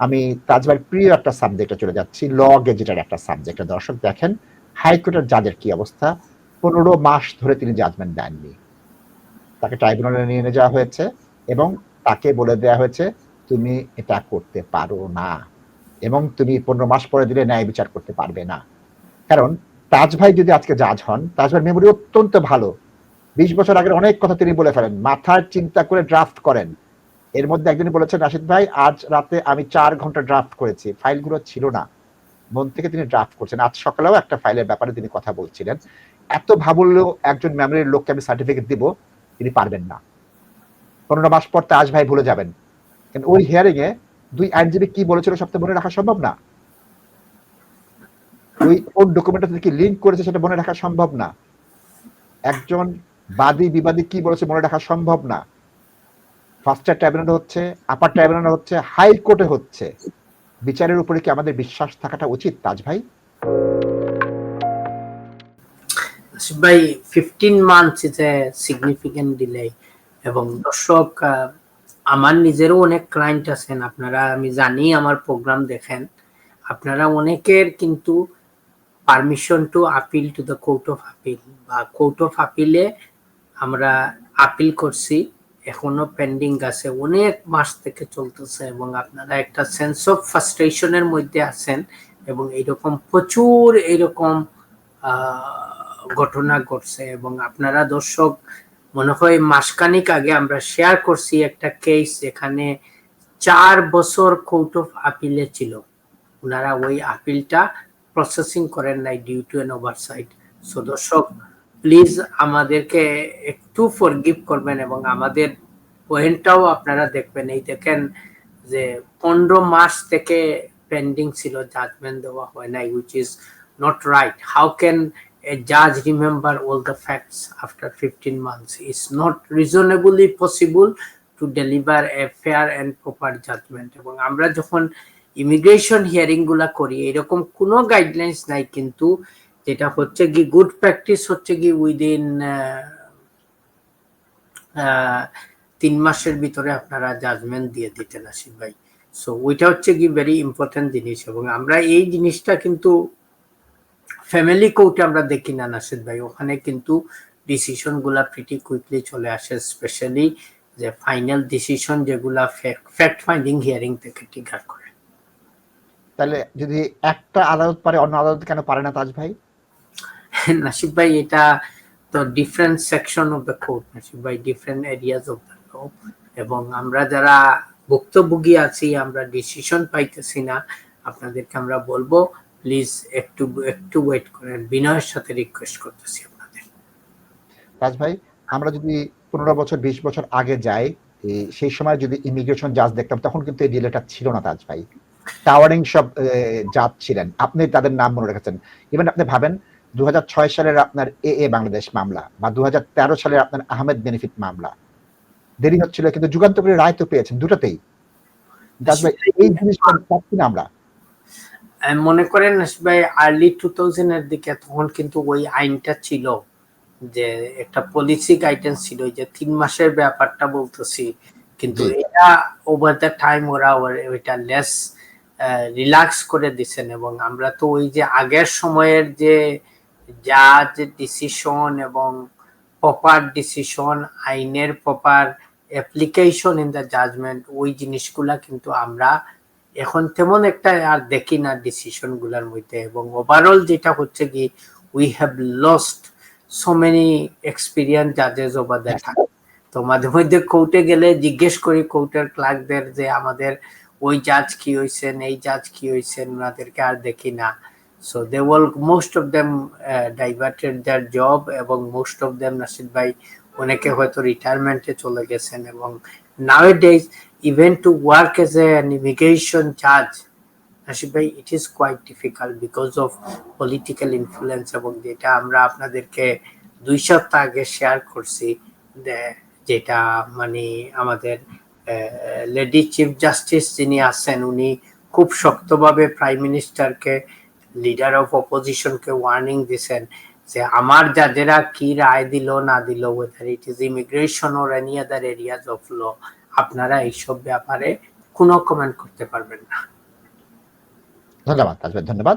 আমি তাজবার প্রিয় একটা সাবজেক্টে চলে যাচ্ছি ল গেজেটের একটা সাবজেক্ট দর্শক, দেখেন হাইকোর্টের জাজের কি অবস্থা? পনেরো মাস ধরে তিনি জাজমেন্ট দেননি। তাকে ট্রাইব্যুনালে নিয়ে যাওয়া হয়েছে এবং তাকে বলে দেওয়া হয়েছে, তুমি এটা করতে পারো না এবং তুমি পনেরো মাস পরে দিলে ন্যায় বিচার করতে পারবে না। কারণ তাজ ভাই যদি আজকে জাজ হন তাজ ভাইয়ের মেমোরি অত্যন্ত ভালো। বিশ বছর আগের অনেক কথা তিনি বলে ফেলেন, মাথার চিন্তা করে ড্রাফট করেন। এর মধ্যে একদিন বলেছেন, রাশিদ ভাই, আজ রাতে আমি চার ঘণ্টা ড্রাফট করেছি। ফাইলগুলো ছিল না। মন থেকে তিনি ড্রাফট করছেন। আজ সকালেও একটা ফাইলের ব্যাপারে তিনি কথা বলছিলেন। এত ভাবুল্য একজন মেমোরির লোককে আমি সার্টিফিকেট দিব, তিনি পারবেন না। পনেরো মাস পর তাজ ভাই ভুলে যাবেন। কিন্তু ওই হিয়ারিং এ দুই আইনজীবী কি বলেছিল সবটা মনে রাখা সম্ভব না? ওই কোন ডকুমেন্টটা কি লিঙ্ক করেছে সেটা মনে রাখা সম্ভব না? একজন বাদী বিবাদী কি বলেছে মনে রাখা সম্ভব না? ফার্স্ট ট্রাইব্যুনাল হচ্ছে আপার ট্রাইব্যুনাল হচ্ছে হাইকোর্টে হচ্ছে। বিচারের উপরে কি আমাদের বিশ্বাস থাকাটা উচিত, তাজ ভাই? ভাই fifteen months is a significant delay এবং দর্শক আমার নিজেরও অনেক ক্লায়েন্ট আছেন, আপনারা, আমি জানি আমার প্রোগ্রাম দেখেন। আপনারা অনেকের কিন্তু permission to appeal to the court of appeal বা কোর্ট অফ আপিলে আমরা আপিল করছি। এখনও পেন্ডিং আছে অনেক মাস থেকে চলতেছে এবং আপনারা একটা সেন্স অফ ফ্রাস্ট্রেশনের মধ্যে আছেন এবং এইরকম প্রচুর এইরকম আহ, ঘটনা ঘটছে এবং আপনারা দর্শক মনে হয় মাসখানিক আগে আমরা শেয়ার করছি একটা কেস যেখানে চার বছর কোর্ট অফ আপিলে ছিল। ওনারা ওই আপিলটা প্রসেসিং করেন নাই due to an oversight so দর্শক প্লিজ আমাদেরকে একটু ফরগিভ করবেন এবং আমাদের পয়েন্টটাও আপনারা দেখবেন এই দেখেন যে পনেরো মাস থেকে পেন্ডিং ছিল জাজমেন্ট দেওয়া হয় নাই which is not right how can a judge remember all the facts after 15 months? It's not reasonably possible to deliver a fair and proper judgment. এবং আমরা যখন ইমিগ্রেশন হিয়ারিংগুলা করি, এরকম কোনো গাইডলাইন্স নাই, কিন্তু যেটা হচ্ছে কি গুড প্র্যাকটিস হচ্ছে কি উইদিন তিন মাসের ভিতরে আপনারা জাজমেন্ট দিয়ে দিতেন আসিফ ভাই। সো ওইটা হচ্ছে কি ভেরি ইম্পর্টেন্ট জিনিস এবং আমরা এই জিনিসটা কিন্তু ফ্যামিলি কোর্টে আমরা দেখি না নাসিদ ভাই। ওখানে কিন্তু ডিসিশনগুলা প্রিটি কুইকলি চলে আসে স্পেশালি যে ফাইনাল ডিসিশন যেগুলা ফ্যাক্ট ফাইন্ডিং হিয়ারিং থেকে ট্রিগার করে। তাহলে যদি একটা আদালত পারে, অন্য আদালত কেন পারে না তাজ ভাই? নাসিব ভাই এটা তো different section of the court Nasib ভাই different areas of the law এবং আমরা যারা ভুক্তভোগী আছি, আমরা ডিসিশন পাইতেছি না। আপনাদেরকে আমরা বলব প্লিজ একটু একটু ওয়েট করেন। বিনয়ের সাথে রিকোয়েস্ট করতেছি আপনাদের। তাজ ভাই, আমরা যদি পনেরো বছর, বিশ বছর আগে যাই সেই সময় যদি ইমিগ্রেশন জাজ দেখতাম, তখন কিন্তু এই ডিলেটা ছিল না তাজ ভাই। টাওয়ারিং সব জাজ ছিলেন। আপনি তাদের নাম মনে রেখেছেন। ইভেন আপনি ভাবেন দুহাজার ছয় সালের আপনার এ এ বাংলাদেশ মামলা বা দু সালের আপনার আহমেদ বেনিফিট মামলা। দেরি হচ্ছিল কিন্তু যুগান্তকারী রায় তো পেয়েছেন দুটাতেই। এই জিনিসটা পাচ্ছি না আমরা মনে করেন ভাই আর্লি টু এর দিকে তখন কিন্তু ওই আইনটা ছিল যে একটা পলিসি গাইডেন্স ছিল যে তিন মাসের ব্যাপারটা বলতেছি। কিন্তু। এটা ওভার দ্য টাইম ওরা ওর- ওইটা লেস রিল্যাক্স করে দিছেন এবং আমরা তো ওই যে আগের সময়ের যে জাজ ডিসিশন এবং প্রপার ডিসিশন আইনের proper application in the judgement ওই জিনিসগুলা কিন্তু আমরা এখন তেমন একটা আর দেখি না ডিসিশনগুলার মধ্যে। এবং ওভারঅল যেটা হচ্ছে কি we have lost so many experience জাজেস over the time তো মাঝে মধ্যে কোর্টে গেলে জিজ্ঞেস করি কোর্টের ক্লার্কদের যে আমাদের ওই জাজ কি হয়েছেন এই জাজ কি হয়েছেন ওনাদেরকে আর দেখি না। So they were most of them diverted their job এবং মোস্ট অফ দেম নাসিদ ভাই, অনেকে হয়তো রিটায়ারমেন্টে চলে গেছেন এবং nowadays even to work as an immigration judge Nasib ভাই it is quite difficult because of political influence এবং যেটা আমরা আপনাদেরকে দুই সপ্তাহ আগে শেয়ার করছি যেটা মানে আমাদের লেডি চিফ জাস্টিস যিনি আছেন, উনি খুব শক্তভাবে প্রাইম মিনিস্টারকে লিডার অফ অপোজিশনকে ওয়ার্নিং দিছেন যে আমার যাদেরা কি রায় দিল, না দিল whether it is immigration or any other areas of law আপনারা এইসব ব্যাপারে কোনো কমেন্ট করতে পারবেন না। ধন্যবাদ ধন্যবাদ।